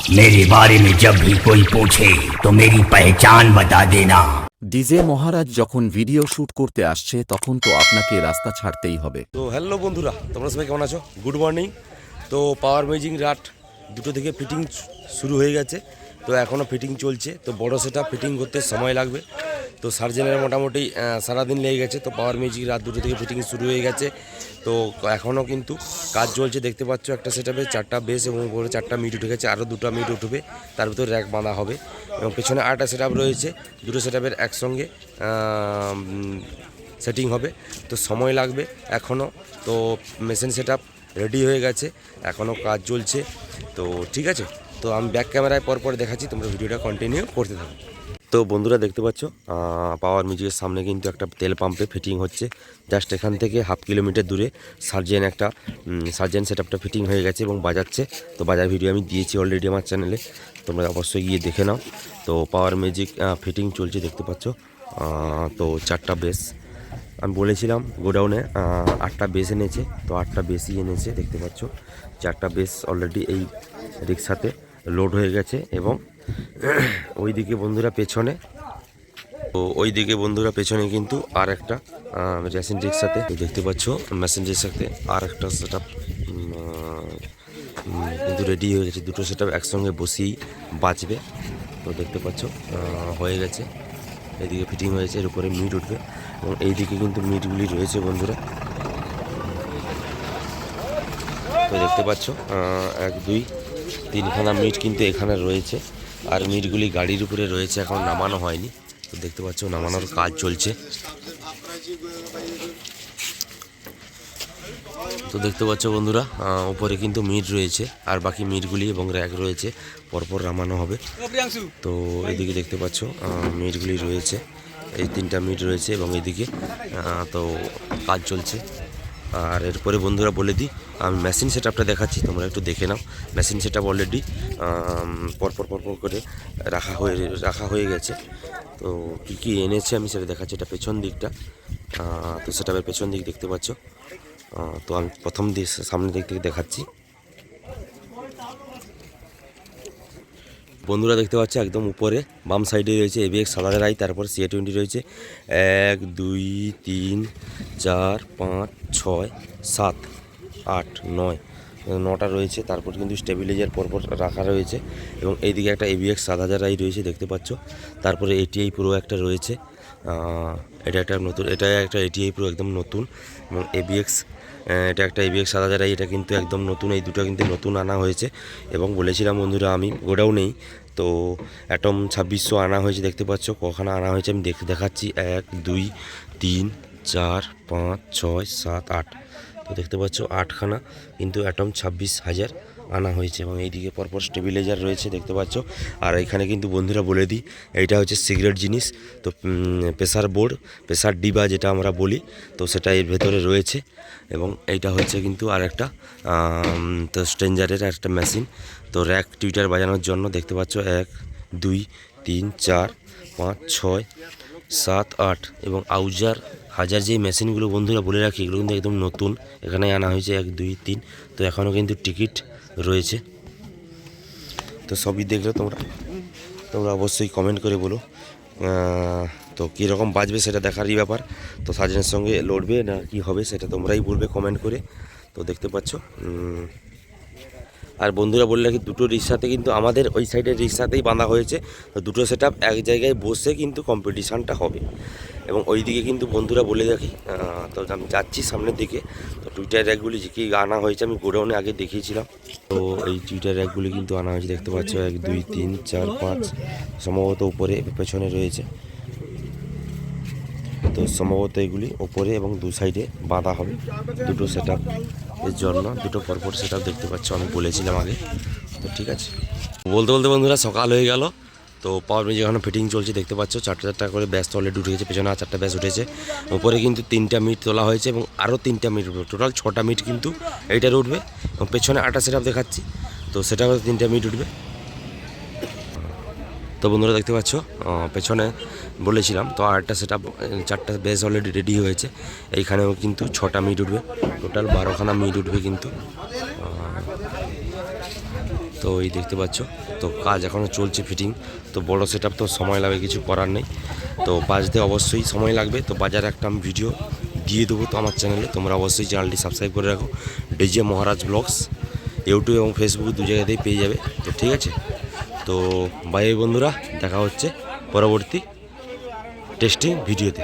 मेरे बारे में जब भी कोई पूछे तो मेरी पहचान बता देना ডিজে মহারাজ যখন ভিডিও শুট করতে আসছে তখন তো আপনাকে রাস্তা ছাড়তেই হবে তো হ্যালো বন্ধুরা তোমরা সবাই কেমন আছো গুড মর্নিং তো পাওয়ার মেজিং রাট দুটো থেকে ফিটিং শুরু হয়ে গেছে তো এখনও ফিটিং চলছে তো বড় সেটা ফিটিং করতে সময় লাগবে তো সার্জেনের মোটামুটি সারাদিন লেগে গেছে। তো পাওয়ার মিউজিক রাত দুটো থেকে ফিটিং শুরু হয়ে গেছে। তো এখনও কিন্তু কাজ চলছে। দেখতে পাচ্ছ একটা সেটাপে চারটা বেস এবং উপরে চারটা মিট উঠে গেছে। আরও দুটো মিট উঠবে। তার ভিতরে র্যাক বাঁধা হবে। এবং পেছনে আরেকটা সেট রয়েছে। দুটো সেটাপের একসঙ্গে সেটিং হবে। তো সময় লাগবে এখনও। তো মেশিন সেট রেডি হয়ে গেছে। এখনও কাজ চলছে। তো ঠিক আছে। তো আমি ব্যাক ক্যামেরায় পর পর দেখাচ্ছি। তোমরা ভিডিওটা কন্টিনিউ করতে থাকো। তো বন্ধুরা দেখতে পাচ্ছ পাওয়ার মিউজিকের সামনে কিন্তু একটা তেল পাম্পে ফিটিং হচ্ছে। জাস্ট এখান থেকে হাফ কিলোমিটার দূরে সার্জেন একটা সার্জেন সেট ফিটিং হয়ে গেছে এবং বাজাচ্ছে। তো বাজার ভিডিও আমি দিয়েছি অলরেডি আমার চ্যানেলে তোমরা অবশ্যই গিয়ে দেখে নাও। তো পাওয়ার মিউজিক ফিটিং চলছে দেখতে পাচ্ছ তো চারটা বেস। আমি বলেছিলাম গোডাউনে আটটা বেস এনেছে, তো আটটা বেসই এনেছে দেখতে পাচ্ছ। চারটা বেস অলরেডি এই রিক্সাতে লোড হয়ে গেছে এবং ওইদিকে বন্ধুরা পেছনে। তো ওইদিকে বন্ধুরা পেছনে কিন্তু আর একটা রেসিন রিক্সাতে দেখতে পাচ্ছ মেশিন রিক্সাতে আর একটা সেট কিন্তু রেডি হয়ে গেছে। দুটো সেট একসঙ্গে বসিয়েই বাঁচবে তো দেখতে পাচ্ছ হয়ে গেছে। এদিকে ফিটিং হয়েছে এর উপরে মিট উঠবে। এবং এইদিকে কিন্তু মিটগুলি রয়েছে বন্ধুরা। তো দেখতে পাচ্ছ এক, দুই, তিনখানা মিট কিন্তু এখানে রয়েছে। আর মিটগুলি গাড়ির উপরে রয়েছে, এখন নামানো হয়নি। তো দেখতে পাচ্ছ, নামানোর কাজ চলছে। তো দেখতে পাচ্ছ বন্ধুরা উপরে কিন্তু মিট রয়েছে, আর বাকি মিটগুলি এবং র্যাক রয়েছে, পরপর নামানো হবে। তো এদিকে দেখতে পাচ্ছ মিটগুলি রয়েছে, এই তিনটা মিট রয়েছে এবং এদিকে তো কাজ চলছে। আর এরপরে বন্ধুরা বলে দিই আমি মেশিন সেট আপটা দেখাচ্ছি, তোমরা একটু দেখে নাও। মেশিন সেট আপ অলরেডি পরপর পরপর করে রাখা হয়ে রাখা হয়ে গেছে। তো কী কী এনেছে আমি সেটা দেখাচ্ছি, এটা পেছন দিকটা। তো সেটা পেছন দিক দেখতে পাচ্ছ। তো আমি প্রথম দিক সামনের দিক থেকে দেখাচ্ছি। বন্ধুরা দেখতে পাচ্ছ, একদম উপরে, বাম সাইডে রয়েছে এবিএক্স সাদা রাই, তারপর সিএ টোয়েন্টি রয়েছে। এক, দুই, তিন, চার, পাঁচ, ছয়, সাত। আট, নয় নটা রয়েছে। তারপর কিন্তু স্টেবিলাইজার পরপর রাখা রয়েছে এবং এইদিকে একটা এবিএক্স সাত হাজার আই রয়েছে, দেখতে পাচ্ছ। তারপরে এটিআই প্রো একটা রয়েছে। এটা একটা নতুন, এটা একটা এটিআই প্রো একদম নতুন এবং এবিএক্স এটা একটা এবিএক্স সাত হাজার আই, এটা কিন্তু একদম নতুন, এই দুটো কিন্তু নতুন আনা হয়েছে এবং বলেছিলাম বন্ধুরা, আমি গোডাও নেই তো অ্যাটম ছাব্বিশশো আনা হয়েছে, দেখতে পাচ্ছ। কখানা আনা হয়েছে আমি দেখ- দেখাচ্ছি। এক, দুই, তিন, চার, পাঁচ, ছয়, সাত, আট। তো দেখতে পাচ্ছ আটখানা, কিন্তু অ্যাটম ছাব্বিশ হাজার আনা হয়েছে এবং এইদিকে পরপর স্টেবিলাইজার রয়েছে, দেখতে পাচ্ছ। আর এখানে কিন্তু বন্ধুরা বলে দিই, এইটা হচ্ছে সিগারেট জিনিস, তো প্রেসার বোর্ড প্রেসার ডিবা যেটা আমরা বলি, তো সেটা এর ভেতরে রয়েছে। এবং এইটা হচ্ছে কিন্তু আর একটা তো স্ট্রেঞ্জারের একটা মেশিন তো র্যাক টুইটার বাজানোর জন্য দেখতে পাচ্ছ, এক, দুই, তিন, চার, পাঁচ, ছয় সাত, আট এবং আউজার হাজার যেই মেশিনগুলো বন্ধুরা বলে রাখি, এগুলো কিন্তু একদম নতুন। এখানে আনা হয়েছে এক, দুই, তিন। তো এখনও কিন্তু টিকিট রয়েছে। তো সবই দেখলে তোমরা তোমরা অবশ্যই কমেন্ট করে বলো। তো কীরকম বাজবে সেটা দেখারই ব্যাপার। তো সাজনের সঙ্গে লড়বে না কি হবে সেটা তোমরাই বলবে কমেন্ট করে। তো দেখতে পাচ্ছ আর বন্ধুরা বললে কি দুটো রিক্সাতে কিন্তু আমাদের ওই সাইডের রিক্সাতেই বাঁধা হয়েছে। দুটো সেট এক জায়গায় বসে কিন্তু কম্পিটিশানটা হবে। এবং ওই দিকে কিন্তু বন্ধুরা বলে রাখি তো আমি যাচ্ছি সামনের দিকে। তো টুইটার র্যাকগুলি যে কি আনা হয়েছে আমি গোডাউনে আগে দেখিয়েছিলাম। তো এই টুইটার র্যাকগুলি কিন্তু আনা হয়েছে, দেখতে পাচ্ছ, এক, দুই, তিন, চার, পাঁচ, সম্ভবত উপরে, পেছনে রয়েছে। তো সম্ভবত এগুলি ওপরে এবং দু সাইডে বাঁধা হবে, দুটো সেট এর জন্য দুটো পরপর সেটাও দেখতে পাচ্ছ, আমি বলেছিলাম আগে। তো ঠিক আছে। বলতে বলতে বন্ধুরা সকাল হয়ে গেল। তো পাওয়ার মিউজিক যেখানে ফিটিং চলছে দেখতে পাচ্ছ, চারটে চারটা করে ব্যাস অলরেডি উঠে গেছে, পেছনে আর চারটা ব্যাস উঠেছে। উপরে কিন্তু তিনটা মিট তোলা হয়েছে এবং আরও তিনটা মিট উঠবে। টোটাল ছটা মিট কিন্তু এইটার উঠবে এবং পেছনে আটা সেট দেখাচ্ছি। তো সেটা তিনটা মিট উঠবে। তো বন্ধুরা দেখতে পাচ্ছ পেছনে বলেছিলাম, তো আরেকটা সেটা চারটা বেস অলরেডি রেডি হয়েছে। এইখানেও কিন্তু ছটা মিট উঠবে। টোটাল বারোখানা মিট উঠবে কিন্তু। তো এই দেখতে পাচ্ছ, তো কাজ এখনও চলছে ফিটিং তো বড় সেট তো সময় লাগবে, কিছু করার নেই। তো বাজতে অবশ্যই সময় লাগবে। তো বাজারে একটা আমি ভিডিও দিয়ে দেবো তো আমার চ্যানেলে তোমরা অবশ্যই চ্যানেলটি সাবস্ক্রাইব করে রাখো। ডিজে মহারাজ ব্লগস ইউটিউব এবং ফেসবুক দু জায়গাতেই পেয়ে যাবে। তো ঠিক আছে? তো বাই বন্ধুরা দেখা হচ্ছে পরবর্তী টেস্টিং ভিডিওতে।